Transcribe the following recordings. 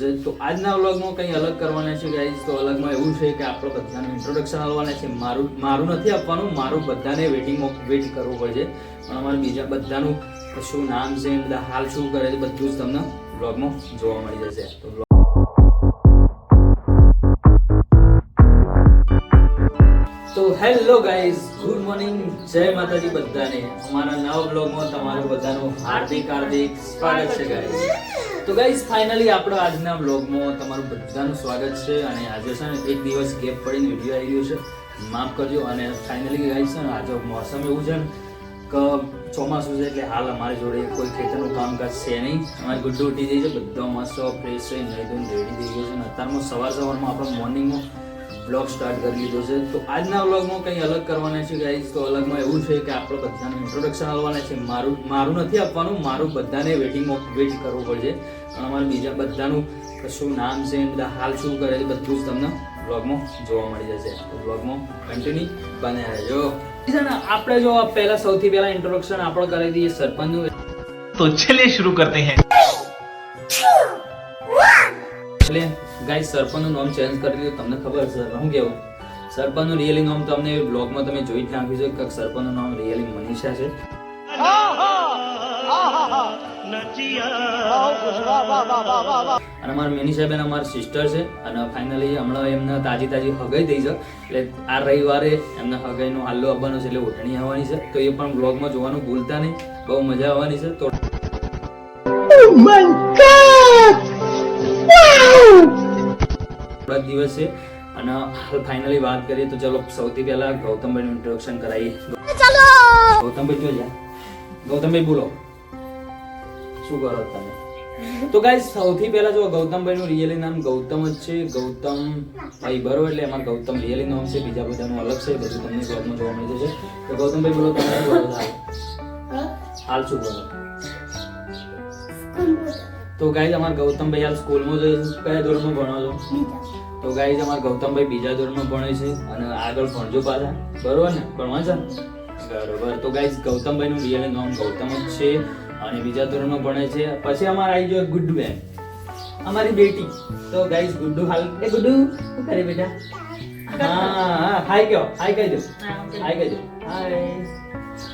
છે. તો આજના વ્લોગમાં કંઈ અલગ કરવાના છે ગાઈઝ તો અલગમાં એવું છે કે આપણે બધાનું ઇન્ટ્રોડક્શન આવવાના છે. મારું મારું નથી આપવાનું, મારું બધાને વેટિંગમાં વેટ કરવું પડશે પણ અમારે બીજા બધાનું શું નામ છે બધા હાલ શું કરે છે, બધું જ તમને વ્લોગમાં જોવા મળી જશે. તો તો હેલો ગાઈઝ ગુડ મોર્નિંગ જય માતાજી બધાને. અમારા નવા બ્લોગમાં તમારું બધાનું હાર્દિક હાર્દિક સ્વાગત છે ગાઈઝ તો ગાઈઝ ફાઇનલી આપણો આજના બ્લોગમાં તમારું બધાનું સ્વાગત છે અને આજે છે ને એક દિવસ ગેપ પડીને વીડિયો આવી ગયો છે. માફ કરજો અને ફાઇનલી ગાઈઝ છે ને આજે મોસમ એવું છે ને કે ચોમાસું છે એટલે હાલ અમારી જોડે કોઈ ખેતરનું કામકાજ છે નહીં. અમારી ગુડ્ડુ ઉઠી જાય છે, બધો મસ્ત ફ્રેશ થઈ નહીં રેડી થઈ ગયો છે અને અત્યારમાં સવાર સવારમાં આપણે મોર્નિંગમાં બ્લોગ સ્ટાર્ટ કરી લીધો છે. તો આજના વ્લોગમાં કંઈ અલગ કરવાના છે ગાઈઝ તો અલગમાં એવું છે કે આપણે બધાને ઇન્ટ્રોડક્શન આપવાના છે. મારું મારું નથી આપવાનું, મારું બધાને વેટિંગમાં વેઇટ કરવું પડશે. પણ અમારે બીજા બધાનું કશું નામ છે બધા હાલ શું કરે છે, બધું જ તમને વ્લોગમાં જોવા મળી જશે. તો વ્લોગમાં કન્ટિન્યુ બન્યા રહેજો. આપણે જો પહેલા સૌથી પહેલા ઇન્ટ્રોડક્શન આપણે કરી દઈએ સરપંચ તો ચલે શરૂ કરતે હૈ. એટલે ગાઈ સરપંચનું નામ ચેન્જ કરી દીધું, તમને ખબર છે હું કેવું? સરપંચનું રિયલી નામ તમને બ્લોગમાં તમે જોઈ જ નાખ્યું છે કે સરપંચનું નામ રિયલી મનીષા છે. અને અમારા મેનીષા બેન અમારા સિસ્ટર છે, અને ફાઇનલી હમણાં એમને તાજી તાજી હગાઈ થઈ છે. એટલે આ રવિવારે એમને હગાઈનો હાલ્લો આવવાનો છે, એટલે ઓઢણી આવવાની છે. તો એ પણ બ્લોગમાં જોવાનું ભૂલતા નહીં. બહુ મજા આવવાની છે. તો થોડા દિવસ અને હાલ ફાઇનલી વાત કરીએ તો ચલો સૌથી પહેલા ગૌતમભાઈનું ઇન્ટ્રોડક્શન કરાવીએ ગૌતમભાઈ જો ગૌતમભાઈ બોલો. શું કરો તમે? તો ગાઈસ સૌથી પહેલા જો ગૌતમભાઈનું રિયલી નામ ગૌતમ જ છે. ગૌતમ ભાઈ બરોબર એટલે એમાં ગૌતમ રિયલી નામ છે. બીજા બધાનું અલગ છે. બધું તમને બ્લોગમાં જોવા મળી જશે. તો ગૌતમભાઈ બોલો તમે શું કરો હાલ? શું કરો? તો ગાઈઝ અમારા ગૌતમભાઈ હાલ સ્કૂલમાં છે. કયા ધોરણમાં ભણો છો? તો ગાઈઝ અમારા ગૌતમભાઈ બીજા ધોરણમાં ભણે છે અને આગળ ભણજો પાછા. બરોબર ને? ભણવા છે? બરોબર. તો ગાઈઝ ગૌતમભાઈનું રિયલ નામ ગૌતમ જ છે અને બીજા ધોરણમાં ભણે છે. પછી અમારે આવી ગયો ગુડ્ડુ બેન. અમારી બેટી. તો ગાઈઝ ગુડ્ડુ હાલ એ ગુડ્ડુ શું કરે બેટા? હા હાય કયો હાય કહી દો. હાય કહી દો. હાય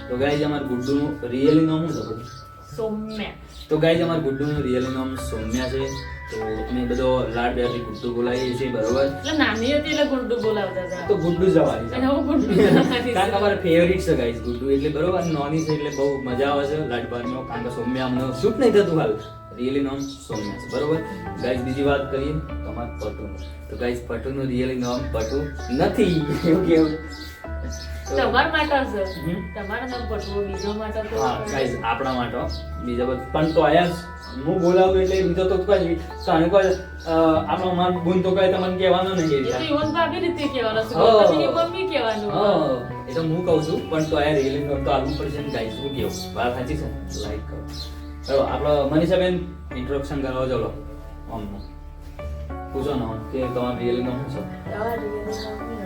તો ગાઈઝ અમારા ગુડ્ડુનું રિયલી નામ શું બધું? સૌમ્ય. તો ગાઈઝ અમારા ગુડ્ડુનું રિયલ નામ સૌમ્યા છે. તો અમે બધો લાડ પ્યારથી ગુડ્ડુ બોલાવીએ છીએ બરોબર? એટલે નાની હતી એટલે ગુડ્ડુ બોલાવતા હતા. તો ગુડ્ડુ જવાની છે. હું ગુડ્ડુ કારણ કે અમારે ફેવરિટ છે ગાઈઝ ગુડ્ડુ. એટલે બરોબર નોની છે એટલે બહુ મજા આવે છે લાડબારમાં કારણ કે સૌમ્યા અમને શૂટ નહીં થતું હાલ. રિયલી નામ સૌમ્યા છે બરોબર? ગાઈઝ બીજી વાત કરીએ તો અમારે પટુનું. તો ગાઈઝ પટુનું રિયલી નામ પટુ નથી. એવું કેવું? તમારા માટે છે તમારા નામ પટવો બીજો માટે તો હા આપણા માટે બીજા પણ તો આયા હું બોલાવું એટલે બીજો તો કોઈ કોઈ આપણો માર ગુણ તો કઈ તમને કહેવાનો નહીં એ એ તો. ભાભી રીતે કહેવાનો છે પછી મમ્મી કહેવાનું હા એ તો હું કહું છું પણ તો આયા રિયલી નોટ તો આલવું પડશે ને હું કેવું વાત સાચી છે? લાઈક કરો. ચલો આપણો મનીષાબેન ઇન્ટ્રોડક્શન કરાવો ચલો. આમનું પૂછો ને કે તમારું રિયલી નામ શું છે? જોરથી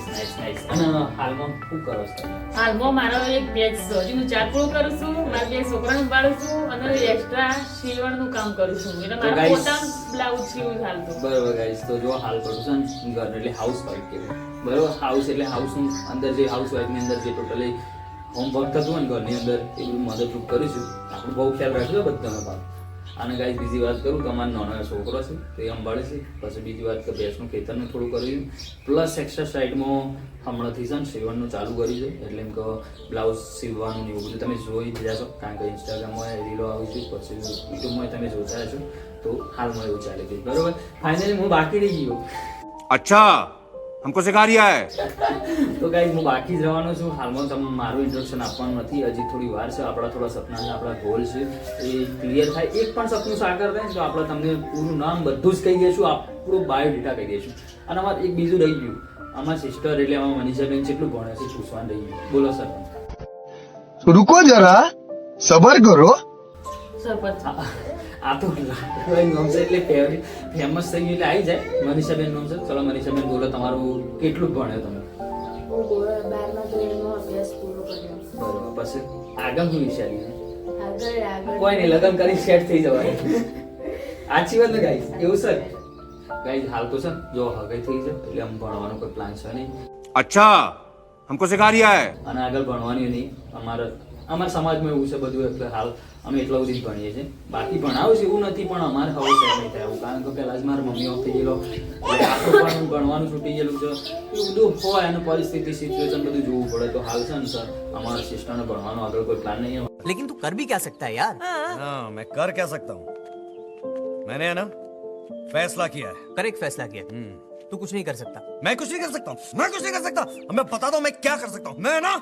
અને હાલમાં શું કરો છો? હાલમાં મારો એક બેચ છે. હજી હું ચાકડું કરું છું. મારા બે છોકરાને સંભાળું છું અને એક્સ્ટ્રા સીવણનું કામ કરું છું એટલે મારા પોતાનું બ્લાઉઝ સીવું હાલ બરોબર ગાઈસ તો જો હાલ કરું છું ઘર એટલે હાઉસ વાઇફ કહેવાય બરોબર? હાઉસ એટલે હાઉસ અંદર જે હાઉસ વાઇફની અંદર જે ટોટલી હોમવર્ક થતું હોય ને ઘરની અંદર એ બધું મદદરૂપ કરીશું આપણું બહુ ખ્યાલ રાખજો બધાનો ભાગ અને ગાઈસ બીજી વાત કરું, તમારો નાનો છોકરો છે, તે એ સંભાળે છે, પછી બીજી વાત કે ભેંસનું ખેતરનું થોડું કર્યું પ્લસ એક્સરસાઇઝમાં હમણાંથી છે ને સીવણનું ચાલુ કર્યું છે, એટલે એમ કે બ્લાઉઝ સીવવાનું એવું બધું તમે જોઈ જ જશો કારણ કે ઇન્સ્ટાગ્રામમાં રીલો આવી છે, પછી યુટ્યુબમાં તમે જોતા છો તો હાલમાં એવું ચાલે છે. બરોબર? ફાઇનલી હું બાકી રહી ગયો. અચ્છા! हमको सिखा रिया है તો ગાઈઝ હું બાકી જ રહેવાનો છું હાલમાં તમને મારું ઇન્ટ્રોડક્શન આપવાનું નથી હજી થોડી વાર છે આપણા થોડા સપના છે આપણા ગોલ છે એ ક્લિયર થાય એક પણ સપનું સાકાર થાય ને તો આપણે તમને પૂરું નામ બધું જ કહી દઈશું આપણું બાયોડેટા કહી દઈશું અને અમારે એક બીજું રહી ગયું આમાં સિસ્ટર એટલે આમાં મનીષાબેન કેટલું ભણે છે પૂછવાનું રહી ગયું બોલો સર रुको जरा सबर करो સરપંચ આ તો નોમ છે એટલે ફેમસ થઈ એટલે આવી જાય. મનીષાબેન નોમ છે. ચલો મનીષાબેન બોલો તમારું કેટલું ભણે તમે? બરોબર પછી આગળ શું કોઈ નહીં લગ્ન કરી સેટ થઈ જવાય આછી વાત ગાઈસ એવું સર ગાઈસ હાલ તો છે જો હગે થઈ છે એટલે આમ ભણવાનો કોઈ પ્લાન છે નહીં. અચ્છા! हमको सिखा रिया है અને આગળ ભણવાની નહીં અમારા અમારા સમાજમાં એવું છે બધું એટલે હાલ અમે એટલા સુધી જ ભણીએ છીએ બાકી ભણાવું છે એવું નથી પણ અમારે હવે સેટ નહીં થાય એવું કારણ કે પહેલા જ મારા મમ્મી ઓફ થઈ ગયેલો એટલે આખું પણ ભણવાનું છૂટી ગયેલું છે એવું બધું હોય અને પરિસ્થિતિ સિચ્યુએશન બધું જોવું પડે તો હાલ છે ને સર અમારા સિસ્ટરને ભણવાનો આગળ કોઈ પ્લાન નહીં लेकिन तू कर भी क्या सकता है यार हाँ मैं कर क्या सकता हूँ मैंने है ना फैसला किया है कर एक फैसला किया तू कुछ नहीं कर सकता मैं कुछ नहीं कर सकता हूँ मैं कुछ नहीं कर सकता अब मैं बताता हूँ मैं क्या कर सकता हूँ मैं ना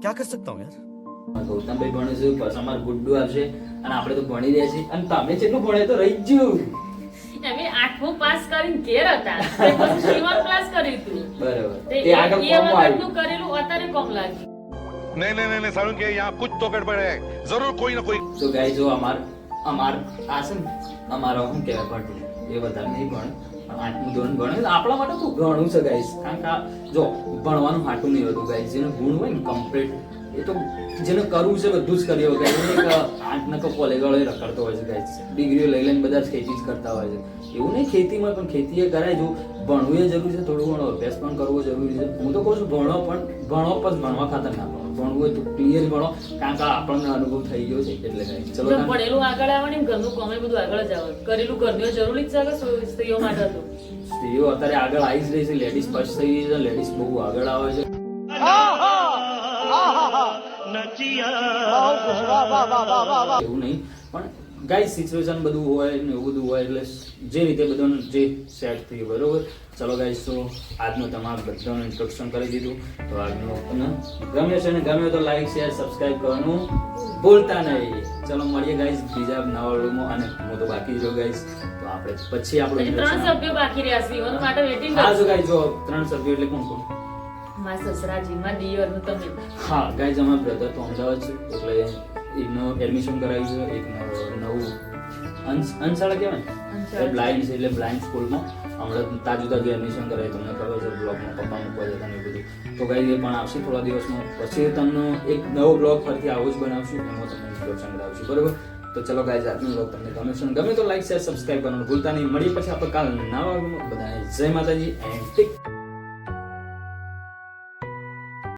क्या कर सकता हूँ यार ગૌતમભાઈ ભણીશું પછી અમારું ગુડ્ડુ આવશે અને આપણે તો ભણી રહ્યા છીએ અને તમે જેટલું ભણે તો રહી જ ગયું અમે આઠમું પાસ કરીને ઘેર હતા તે પછી સીવણ ક્લાસ કર્યું હતું બરાબર તે તે આગળ એ કોમો આવ્યું વખતનું કરેલું અત્યારે કોમ લાગ્યું नहीं नहीं नहीं, नहीं सारुण के यहाँ कुछ तो गड़बड़ है जरूर कोई ना कोई તો ગાય જો અમાર અમાર આ છે ને અમારો શું કહેવાય ભણતું એ વધારે નહીં ભણે, પણ આઠમું ધોરણ ભણે આપણા માટે તો ઘણું છે ગાઈસ કારણ કે જો ભણવાનું હાટું નહીં હોતું ગાઈસ જેનું ગુણ હોય ને કમ્પ્લીટ એ તો જેને કરવું છે બધું જ કરી વગર. કે આઠ નકો કોલેજ વાળો રખડતો હોય છે ગાઈસ ડિગ્રીઓ લઈ લઈને બધા જ ખેતી જ કરતા હોય છે. એવું નહીં ખેતીમાં પણ ખેતી એ કરાય જો. ભણવું એ જરૂરી છે થોડું ઘણો અભ્યાસ પણ કરવો જરૂરી છે. હું તો કહું છું ભણો પણ ભણો પણ ભણવા ખાતર ના ભણો. ભણવું હોય તો ક્લિયર ભણો. કારણ કે આપણને અનુભવ થઈ ગયો છે એટલે ચલો ભણેલું આગળ આવે ને ઘરનું કામ બધું આગળ જ આવે. કરેલું ઘરનું જરૂરી જ છે કે સ્ત્રીઓ માટે હતું? સ્ત્રીઓ અત્યારે આગળ આવી જ રહી છે. લેડીઝ ફર્સ્ટ થઈ ગઈ છે. લેડીઝ બહુ આગળ આવે છે. એવું નહીં પણ ગાઈ સિચ્યુએશન બધું હોય ને એવું બધું હોય એટલે જે રીતે બધાનું જે સેટ થયું બરોબર? ચલો ગાઈસ તો આજનું તમારું બધાનું ઇન્ટ્રોડક્શન કરી દીધું. તો આજનું તમને ગમે છે ને ગમે તો લાઈક શેર સબસ્ક્રાઇબ કરવાનું ભૂલતા નહીં. ચલો મળીએ ગાઈસ બીજા નવા રૂમો અને હું તો બાકી જો ગાઈસ તો આપણે પછી આપણે ત્રણ સભ્યો બાકી રહ્યા છે માટે વેટિંગ હા જો ગાઈસ જો ત્રણ સભ્યો એટલે કોણ કોણ? મારા સસરાજી માં દિયરનું તમે. હા ગાઈઝ અમારા બ્રધર તો અમદાવાદ છે એટલે એકનું એડમિશન કરાવ્યું છે એક નવું અંશ અંશાળા કહેવાય ને? બ્લાઇન્ડ છે એટલે બ્લાઇન્ડ સ્કૂલમાં હમણાં તાજું તાજું એડમિશન કરાવી તમને ખબર છે બ્લોગમાં પપ્પા મૂકવા જતા ને બધું. તો ગાઈઝ એ પણ આવશે થોડા દિવસમાં. પછી તમને એક નવો બ્લોગ ફરીથી આવું જ બનાવશું એમાં તમને ઇન્ટ્રોડક્શન કરાવશું બરોબર? તો ચલો ગાઈઝ આજનો બ્લોગ તમને ગમે છે ગમે તો લાઈક શેર સબસ્ક્રાઇબ કરવાનું ભૂલતા નહીં. મળીએ પછી આપણે કાલ નવા. બધાને જય માતાજી એન્ડ ટેક